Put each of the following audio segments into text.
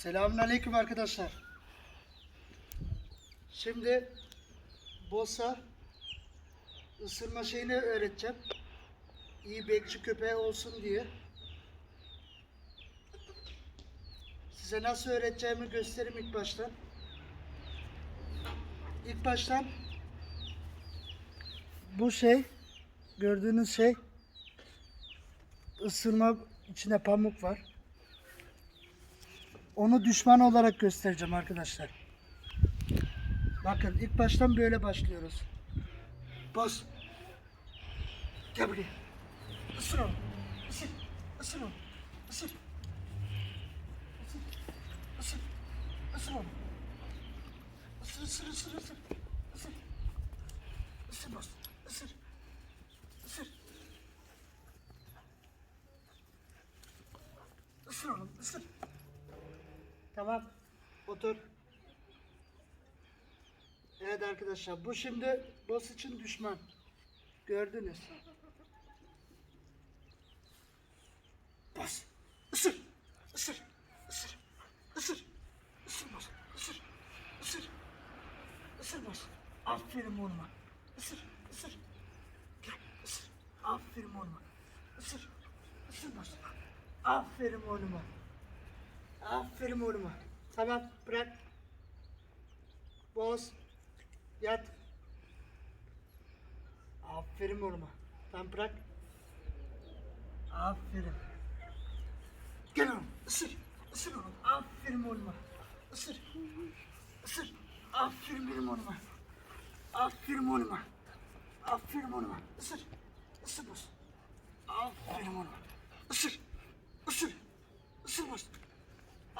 Selamünaleyküm arkadaşlar. Şimdi bossa ısırma şeyini öğreteceğim. İyi bekçi köpeği olsun diye. Size nasıl öğreteceğimi göstereyim ilk baştan. İlk baştan bu şey gördüğünüz şey ısırma içinde pamuk var. Onu düşman olarak göstereceğim arkadaşlar. Bakın ilk baştan böyle başlıyoruz. Bas. Gel buraya. Isır onu. Isır. Isır onu. Isır. Isır. Isır. Isır onu. Isır, ısır, ısır, ısır. Isır. Isır bas. Isır. Isır. Isır oğlum, ısır. Tamam. Otur. Evet arkadaşlar bu şimdi boss için düşman. Gördünüz. Bas. Isır. Isır. Isır. Isır. Isır bas. Isır. Isır. Isır bas. Aferin oğluma. Isır. Isır. Gel. Isır. Aferin oğluma. Isır. Isır bas. Aferin oğluma. Aferin oğluma. Tamam bırak. Boz. Yat. Aferin oğluma. Tamam bırak. Aferin. Gel oğlum. Isır. Isır oğlum. Aferin oğluma. Isır. Isır. Aferin benim oğluma. Aferin oğluma. Aferin oğluma. Isır. Isır boz. Aferin oğluma. Isır. Isır. Isır boz.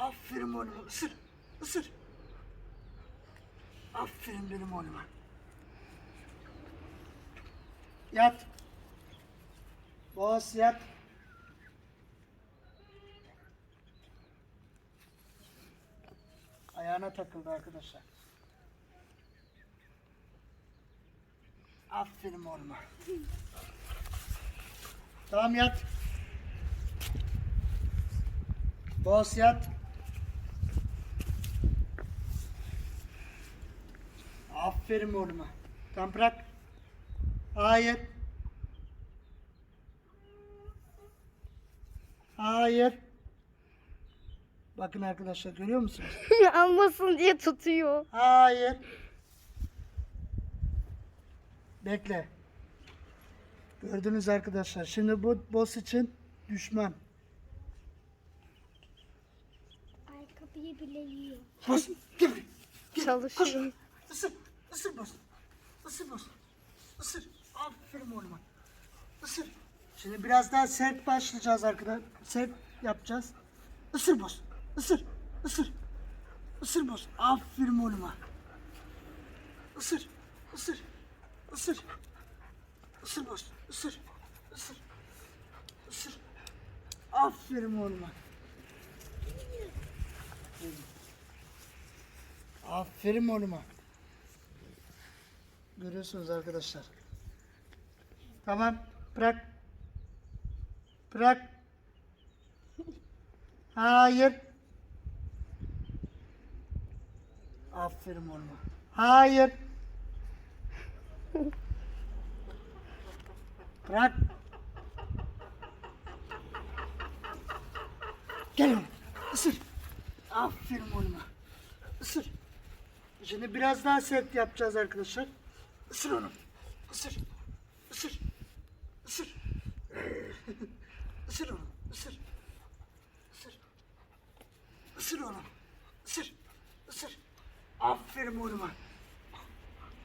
Aferin oğluma. Isır. Isır. Aferin benim oğluma. Yat. Boğaz yat. Ayağına takıldı arkadaşlar. Aferin oğluma. Tamam yat. Boğaz yat. Aferin oğluma. Tamam bırak. Hayır. Hayır. Bakın arkadaşlar görüyor musunuz? Almasın diye tutuyor. Hayır. Bekle. Gördünüz arkadaşlar. Şimdi bu boss için düşman. Ayakkabıyı bile yiyor. Boss. Gel buraya. Gel. Isır. Boss. Isır boss. Isır. Aferin oğluma. Isır. Şimdi biraz daha sert başlayacağız arkadaşlar. Sert yapacağız. Isır boss. Isır. Isır. Isır boss. Aferin oğluma. Isır. Isır. Isır. Isır boss. Isır. Isır. Isır. Aferin oğluma. Aferin oğluma. Görüyorsunuz arkadaşlar. Tamam. Bırak. Bırak. Hayır. Aferin oğluma. Hayır. Bırak. Gel oğlum. Isır. Aferin oğluma. Isır. Şimdi biraz daha sert yapacağız arkadaşlar. Isır onu. Isır. Isır. Isır. Isır onu. Isır. Isır. Isır onu. Isır. Isır. Aferin oğluma.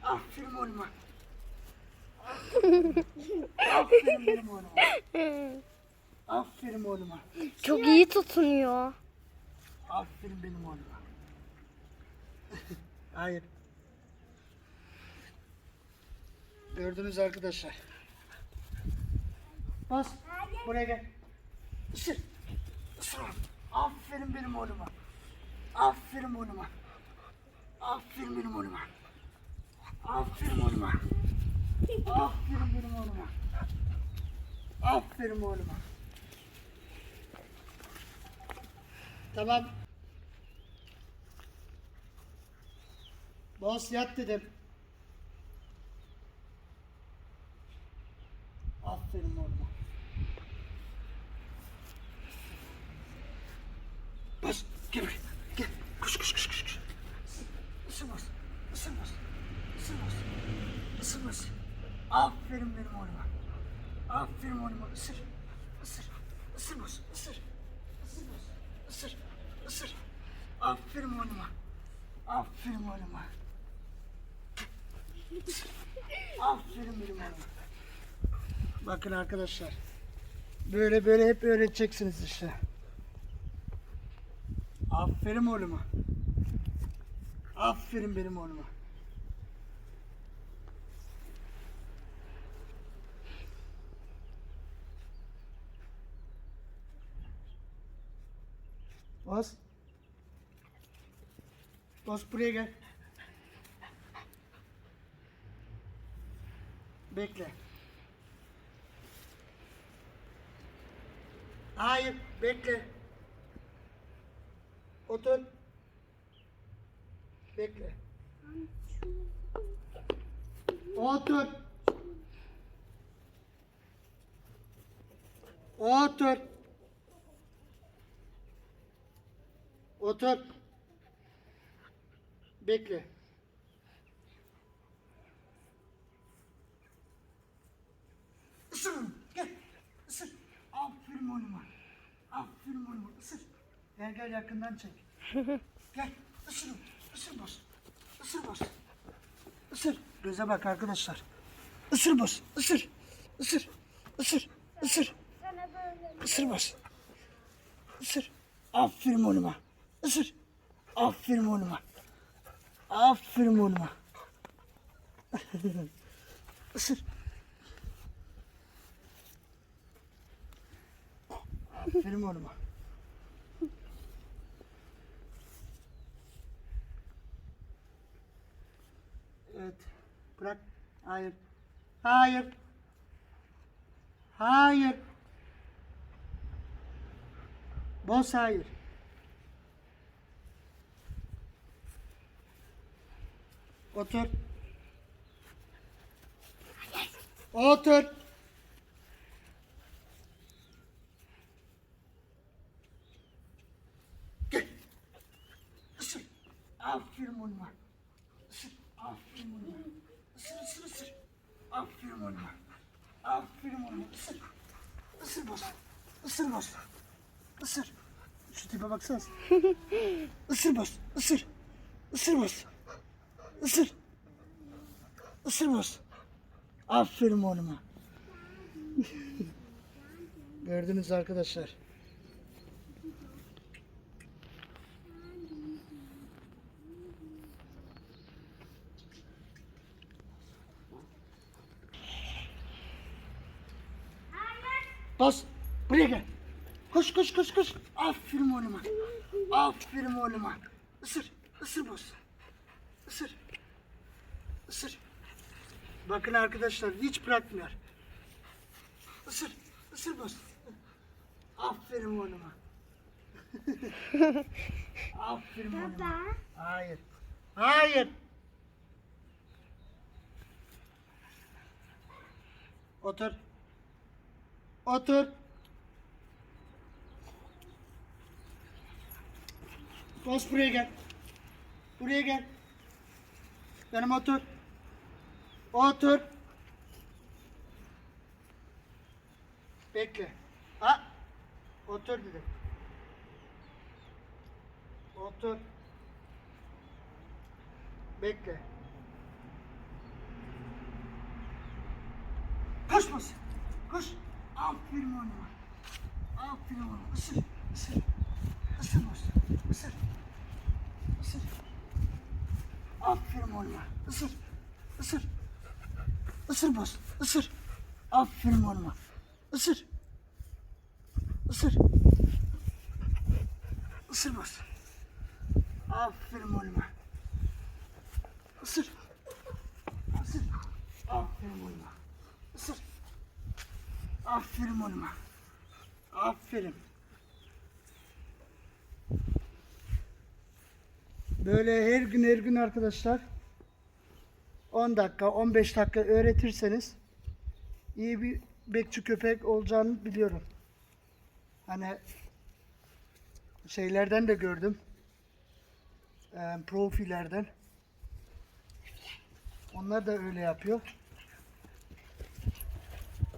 Aferin oğluma. Aferin benim oğluma. Aferin oğluma. Çok iyi tutunuyor. Aferin benim oğluma. Hayır. Gördünüz arkadaşlar. Bas. Buraya gel. Isır. Isır. Aferin benim oğluma. Aferin oğluma. Aferin benim oğluma. Aferin oğluma. Aferin benim oğluma. Aferin oğluma. Tamam. Bas yat dedim. Aferin oğlum. Bas. Gel buraya. Gel. Koş koş koş koş. koş. Isırmaz. Isırmaz. Isırmaz. Isırmaz. Aferin benim oğluma. Aferin oğluma. Isır. Isırmaz. Isır. Isırmaz. Isır. Isır. Aferin oğluma. Aferin oğluma. Isır. Aferin benim oğluma. Bakın arkadaşlar. Böyle böyle hep öğreteceksiniz işte. Aferin oğluma. Aferin benim oğluma. Bas. Bas buraya gel. Bekle. Hayır, bekle. Otur. Bekle. Otur. Otur. Otur. Bekle. Isır onu. Gel. Isır. Aferin oğluma. Aferin oğluma. Isır. Gel gel yakından çek. Gel. Onu. Isır boz. Isır boz. Isır. Göze bak arkadaşlar. Isır boz. Isır. Isır. Isır. Isır. Isır boz. Isır. Aferin oğluma. Isır. Aferin oğluma. Aferin oğluma. Isır. Aferin oğluma. Evet. Bırak. Hayır. Hayır. Hayır. Boz hayır. Otur. Otur. Gel. Aferin oğluma. Isır. Aferin oğluma. Isır ısır ısır. Aferin oğluma. Aferin oğluma. Isır. Isır boz. Isır boz. Isır. Şu tipe baksana. Isır boz. Isır. Isır boz. Isır. Isır boz. Aferin oğluma. Gördünüz arkadaşlar. Bas. Buraya gel. Koş koş koş koş. Aferin oğluma. Aferin oğluma. Isır. Isır boz. Isır. Isır. Bakın arkadaşlar hiç bırakmıyor. Isır. Isır boz. Aferin oğluma. Aferin oğluma. Baba. Hayır. Hayır. Otur. Otur. Bas buraya gel. Buraya gel. Yanıma otur. Otur. Bekle. Ha. Otur dedim. Otur. Bekle. Koş. Koş. Aferin oğluma. Aferin oğluma. Isır. Isır. Isır bas. Isır. Isır. Aferin oğluma. Isır. Isır. Isır bas. Isır. Aferin oğluma. Isır. Isır. Isır bas. Aferin oğluma. Isır. Isır. Aferin oğluma. Isır. Aferin oğluma. Aferin. Böyle her gün her gün arkadaşlar 10 dakika, 15 dakika öğretirseniz iyi bir bekçi köpek olacağını biliyorum. Hani şeylerden de gördüm. Eee profilerden. Onlar da öyle yapıyor.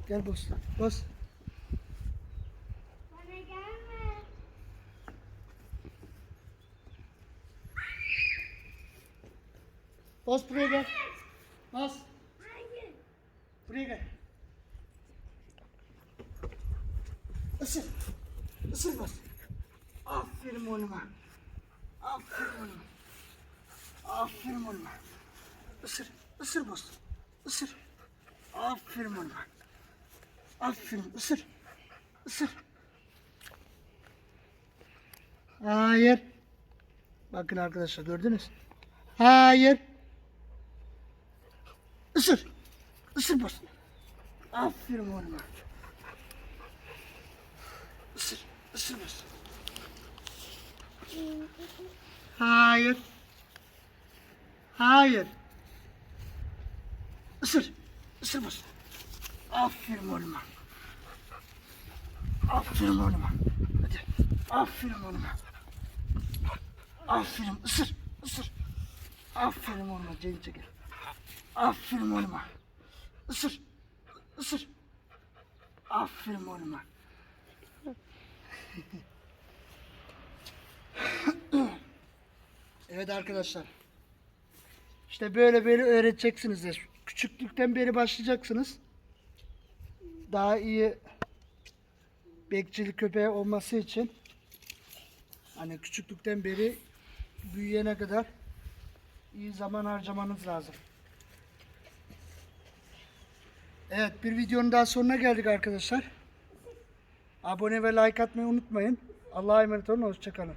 Gel boss. Boss. Bana gelme. Boss buraya gel. Boss. Hayır. Buraya gel. Isır. Isır bas. Aferin oğluma. Aferin oğluma. Aferin oğluma. Isır. Isır bas. Isır. Aferin oğluma. Aferin. Isır. Isır. Hayır. Bakın arkadaşlar gördünüz. Hayır. Isır. Isır bas. Aferin oğluma. Isır. Isır bas. Hayır. Hayır. Isır. Isır bas. Aferin oğluma. Aferin oğluma. Hadi. Aferin oğluma. Aferin. Isır. Isır. Aferin oğluma. Ceyli çekil. Aferin oğluma. Isır. Isır. Aferin oğluma. evet arkadaşlar. İşte böyle böyle öğreteceksiniz. Küçüklükten beri başlayacaksınız. Daha iyi bekçilik köpeği olması için hani küçüklükten beri büyüyene kadar iyi zaman harcamanız lazım. Evet bir videonun daha sonuna geldik arkadaşlar. Abone ve like atmayı unutmayın. Allah'a emanet olun. Hoşçakalın.